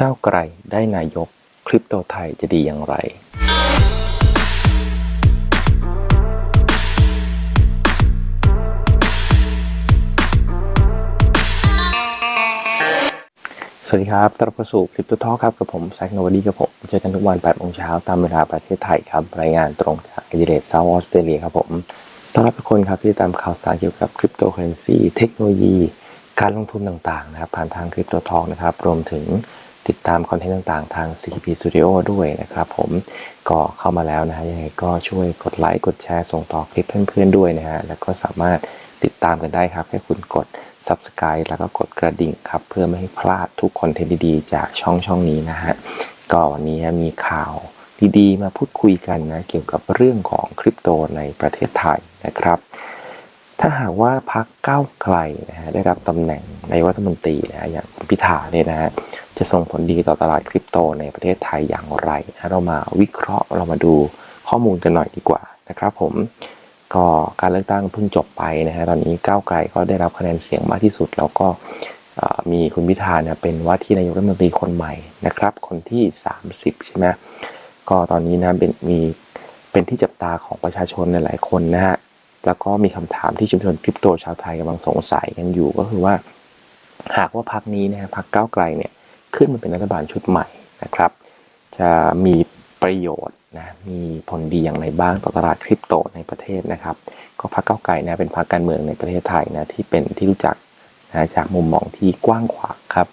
ก้าวไกลได้นายก คริปโตไทยจะดีอย่างไรสวัสดีครับตรับเข้าสู่คลิปตัวทอครับ กับผมแซคโนวดีกับผม เจอกันทุกวัน8โมงเช้าตามเวลาประเทศไทยครับ รายงานตรงจากอดิเลดเซาท์ออสเตรเลียครับผมต้อนรับทุกคนครับที่ตามข่าวสารเกี่ยวกับคริปโตเคอเรนซีเทคโนโลยี การลงทุนต่างๆนะครับ ผ่านทางคริปโตทอนะครับ รวมถึง ติดตามคอนเทนต์ต่างๆ ทาง CP Studio ด้วยนะครับผมก็เข้ามาแล้วนะฮะยังไงก็ช่วยกดไลค์กดแชร์ส่งต่อคลิปเพื่อนๆด้วยนะฮะแล้วก็สามารถติดตามกันได้ครับแค่คุณกด Subscribe แล้วก็กดกระดิ่งครับ เพื่อไม่ให้พลาดทุกคอนเทนต์ดีๆ จากช่องช่องนี้นะฮะก็วันนี้มีข่าวดีๆ มาพูดคุยกันนะเกี่ยวกับเรื่องของคริปโตในประเทศไทยนะครับถ้าหากว่าพักเก้าไกลนะฮะได้รับตำแหน่งในายรัฐมนตรีนะฮะอย่างพิธาเนี่ยนะฮะ จะส่งผลดีต่อตลาดคริปโตในประเทศไทยอย่างไรนะเรามาวิเคราะห์เรามาดูข้อมูลกันหน่อยดีกว่านะครับผมก็การเลือกตั้งเพิ่งจบไปนะฮะตอนนี้ก้าวไกลก็ได้รับคะแนนเสียงมากที่สุด แล้วก็มีคุณพิธาเนี่ยเป็นว่าที่นายกรัฐมนตรีคนใหม่นะครับ คนที่ 30 ใช่ไหมก็ตอนนี้นะเป็นมีเป็นที่จับตาของประชาชนหลายคนนะฮะแล้วก็มีคำถามที่ชุมชนคริปโตชาวไทยกำลังสงสัยกันอยู่ก็คือว่า หากว่าพักนี้นะฮะพักก้าวไกลเนี่ย ขึ้นมาเป็นรัฐบาลชุดใหม่นะครับ จะมีประโยชน์นะมีผลดีอย่างไรบ้างต่อตลาดคริปโตในประเทศนะครับ ก็พักก้าไกลนะเป็นพรรคการเมืองในประเทศไทยนะที่เป็นที่รู้จักนะจากมุมมองที่กว้างขวางครับ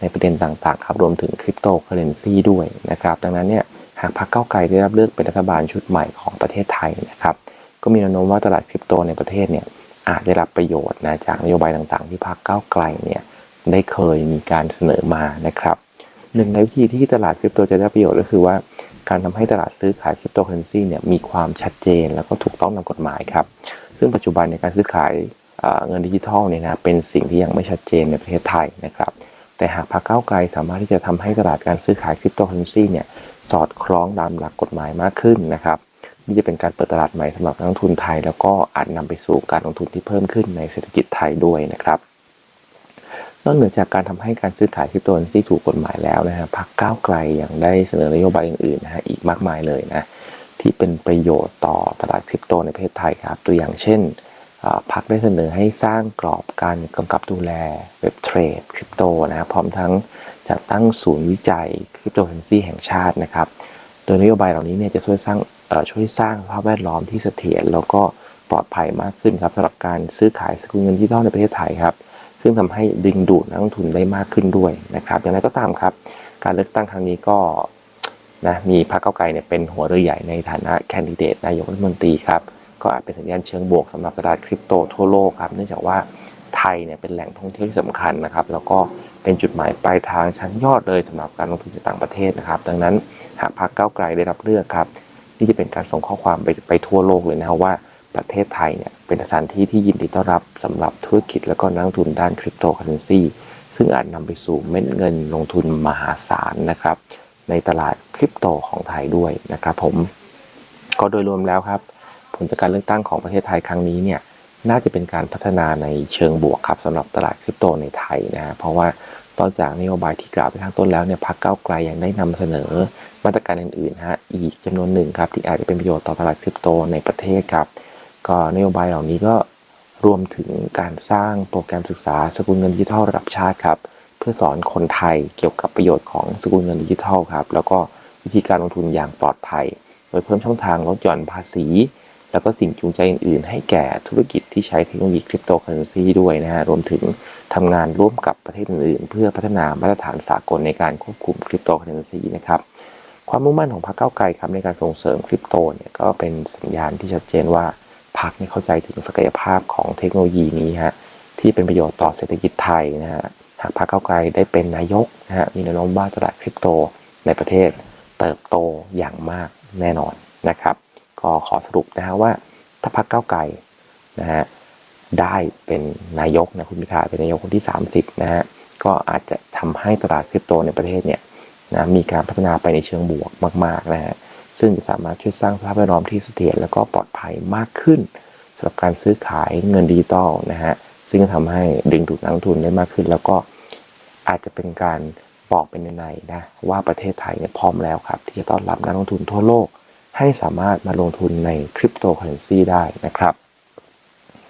ในประเด็นต่างๆครับรวมถึงคริปโตเคอเรนซีด้วยนะครับดังนั้นเนี่ยหากพรรคก้าไกลได้รับเลือกเป็นรัฐบาลชุดใหม่ของประเทศไทยนะครับก็มีแนวโน้มว่าตลาดคริปโตในประเทศเนี่ยอาจได้รับประโยชน์นะจากนโยบายต่างๆ ที่พรรคก้าไกลเนี่ย ได้เคยมีการเสนอมานะครับหนึ่งในวิธีที่ตลาดคริปโตจะได้ประโยชน์ก็คือว่า การทำให้ตลาดซื้อขายคริปโตเคอเรนซีเนี่ยมีความชัดเจนแล้วก็ถูกต้องตามกฎหมายครับ ซึ่งปัจจุบันในการซื้อขายเอ่อเงินดิจิทัลเนี่ยนะเป็นสิ่งที่ยังไม่ชัดเจนในประเทศไทยนะครับ แต่หากพรรคก้าวไกลสามารถที่จะทำให้ตลาดการซื้อขายคริปโตเคอเรนซีเนี่ยสอดคล้องตามหลักกฎหมายมากขึ้นนะครับนี่จะเป็นการเปิดตลาดใหม่สำหรับนักลงทุนไทย แล้วก็อาจนำไปสู่การลงทุนที่เพิ่มขึ้นในเศรษฐกิจไทยด้วยนะครับ นอกเหนือจากการทำให้การซื้อขายคริปโตเนซีถูกกฎหมายแล้วนะฮะพรรคก้าวไกลยังได้เสนอนโยบายอื่นๆนะฮะอีกมากมายเลยนะที่เป็นประโยชน์ต่อตลาดคริปโตในประเทศไทยครับ ตัวอย่างเช่นพรรคได้เสนอให้สร้างกรอบการกำกับดูแลเว็บเทรดคริปโตนะพร้อมทั้งจัดตั้งศูนย์วิจัยคริปโตเคอเรนซีแห่งชาตินะครับ โดยนโยบายเหล่านี้เนี่ยจะช่วยสร้างช่วยสร้างสภาพแวดล้อมที่เสถียรแล้วก็ปลอดภัยมากขึ้นครับสำหรับการซื้อขายสกุลเงินดิจิทัลในประเทศไทยครับ ซึ่งทำให้ดึงดูดนักลงทุนได้มากขึ้นด้วยนะครับ อย่างไรก็ตามครับ การเลือกตั้งครั้งนี้ก็นะมีพรรคเก้าไกลเนี่ยเป็นหัวเรือใหญ่ในฐานะแคนดิเดตนายกรัฐมนตรีครับก็อาจเป็นสัญญาณเชิงบวกสำหรับตลาดคริปโตทั่วโลกครับเนื่องจากว่าไทยเนี่ยเป็นแหล่งท่องเที่ยวที่สำคัญนะครับ แล้วก็เป็นจุดหมายปลายทางชั้นยอดเลยสำหรับการลงทุนจากต่างประเทศนะครับ ดังนั้นหากพรรคก้าไกลได้รับเลือกครับนี่จะเป็นการส่งข้อความไปไปทั่วโลกเลยนะครับว่า ประเทศไทยเนี่ยเป็นสถานที่ที่ยินดีต้อนรับสำหรับธุรกิจแล้วก็นักทุนด้านคริปโตเคอเรนซีซึ่งอาจนำไปสู่เม็ดเงินลงทุนมหาศาลนะครับ ในตลาดคริปโตของไทยด้วยนะครับผมก็โดยรวมแล้วครับ ผลจากการเลือกตั้งของประเทศไทยครั้งนี้เนี่ยน่าจะเป็นการพัฒนาในเชิงบวกครับสำหรับตลาดคริปโตในไทยนะฮะเพราะว่านอกจากนโยบายที่กล่าวไปข้างต้นแล้วเนี่ยพรรคก้าวไกลยังได้นำเสนอมาตรการอื่นๆฮะอีกจำนวนหนึ่งครับที่อาจจะเป็นประโยชน์ต่อตลาดคริปโตในประเทศครับ ก็นโยบายเหล่านี้ก็รวมถึงการสร้างโปรแกรมศึกษาสกุลเงินดิจิทัลระดับชาติครับ เพื่อสอนคนไทยเกี่ยวกับประโยชน์ของสกุลเงินดิจิทัลครับ แล้วก็วิธีการลงทุนอย่างปลอดภัย โดยเพิ่มช่องทางลดหย่อนภาษี แล้วก็สิ่งจูงใจอื่นๆ ให้แก่ธุรกิจที่ใช้เทคโนโลยีคริปโตเคอเรนซีด้วยนะฮะ รวมถึงทำงานร่วมกับประเทศอื่นๆ เพื่อพัฒนามาตรฐานสากลในการควบคุมคริปโตเคอเรนซีนะครับความมุ่งมั่นของพรรคก้าไกลครับในการส่งเสริมคริปโตเนี่ยก็เป็นสัญญาณที่ชัดเจนว่า พรรคเนี่เข้าใจถึงศักยภาพของเทคโนโลยีนี้ฮะที่เป็นประโยชน์ต่อเศรษฐกิจไทยนะฮะหากพรรคก้าไกลได้เป็นนายกนะฮะมีแนวโน้มว่าตลาดคริปโตในประเทศเติบโตอย่างมากแน่นอนนะครับ ก็ขอสรุปนะฮะว่าถ้าพรรคก้าไกลนะฮะได้เป็นนายกนะคุณพิธาเป็นนายกคนที่ 30นะฮะก็อาจจะทำให้ตลาดคริปโตในประเทศเนี่ยนะมีการพัฒนาไปในเชิงบวกมากๆนะฮะ ซึ่งจะสามารถช่วยสร้างสภาพแวดล้อมที่เสถียรแล้วก็ปลอดภัยมากขึ้นสำหรับการซื้อขายเงินดิจิตอลนะฮะซึ่งจะทำให้ดึงดูดนักลงทุนได้มากขึ้น แล้วก็อาจจะเป็นการบอกเป็นในๆนะว่าประเทศไทยเนี่ยพร้อมแล้วครับ ที่จะต้อนรับนักลงทุนทั่วโลก ให้สามารถมาลงทุนในคริปโตเคอเรนซีได้นะครับ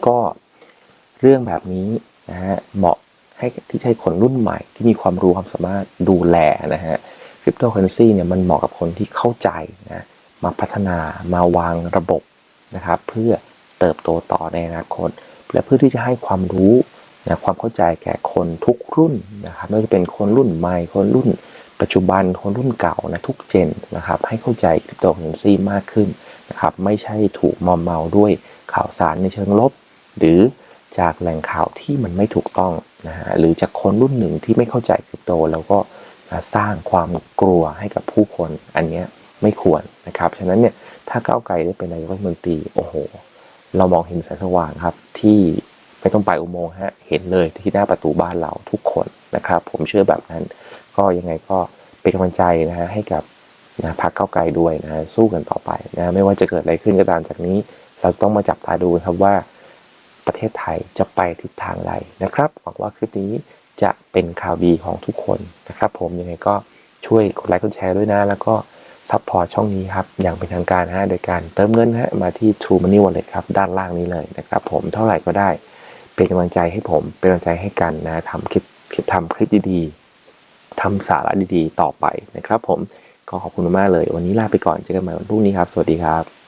ก็เรื่องแบบนี้นะฮะเหมาะให้ที่ใช้คนรุ่นใหม่ที่มีความรู้ความสามารถดูแลนะฮะ คริปโตเคอเรนซีเนี่ยมันเหมาะกับคนที่เข้าใจนะมาพัฒนามาวางระบบนะครับ เพื่อเติบโตต่อในอนาคต และเพื่อที่จะให้ความรู้นะความเข้าใจแก่คนทุกรุ่นนะครับไม่ว่าจะเป็นคนรุ่นใหม่ คนรุ่น ปัจจุบันคนรุ่นเก่านะทุกเจนนะครับ ให้เข้าใจคริปโตเคอเรนซีมากขึ้นนะครับ ไม่ใช่ถูกมอมเมาด้วยข่าวสารในเชิงลบ หรือจากแหล่งข่าวที่มันไม่ถูกต้องนะฮะหรือจากคนรุ่นหนึ่งที่ไม่เข้าใจคริปโต แล้วก็ สร้างความกลัวให้กับผู้คนอันเนี้ยไม่ควรนะครับ ฉะนั้นเนี่ยถ้าก้าวไกลได้เป็นนายกรัฐมนตรีโอ้โห เรามองเห็นแสงสว่างครับที่ไม่ต้องไปอุโมงค์ฮะเห็นเลยที่หน้าประตูบ้านเราทุกคนนะครับ ผมเชื่อแบบนั้น ก็ยังไงก็เป็นกำลังใจนะฮะให้กับนะพรรคเก้าไกลด้วยนะฮะสู้กันต่อไปนะไม่ว่าจะเกิดอะไรขึ้นก็ตามจากนี้ เราต้องมาจับตาดูครับว่าประเทศไทยจะไปทิศทางใดนะครับหวังว่าคลิปนี้ จะเป็นข่าวดีของทุกคนนะครับ ผมยังไงก็ช่วยกดไลค์กดแชร์ด้วยนะ แล้วก็ซัพพอร์ตช่องนี้ครับ อย่างเป็นทางการฮะโดยการเติมเงินฮะมาที่ True Money Wallet ครับ ด้านล่างนี้เลยนะครับ ผมเท่าไหร่ก็ได้ เป็นกำลังใจให้ผม เป็นกำลังใจให้กันนะทำคลิปคลิปทำคลิปดีๆทำสาระดีๆ ต่อไปนะครับ ผมก็ขอบคุณมากเลย วันนี้ลาไปก่อนเจอกันใหม่วันพรุ่งนี้ครับ สวัสดีครับ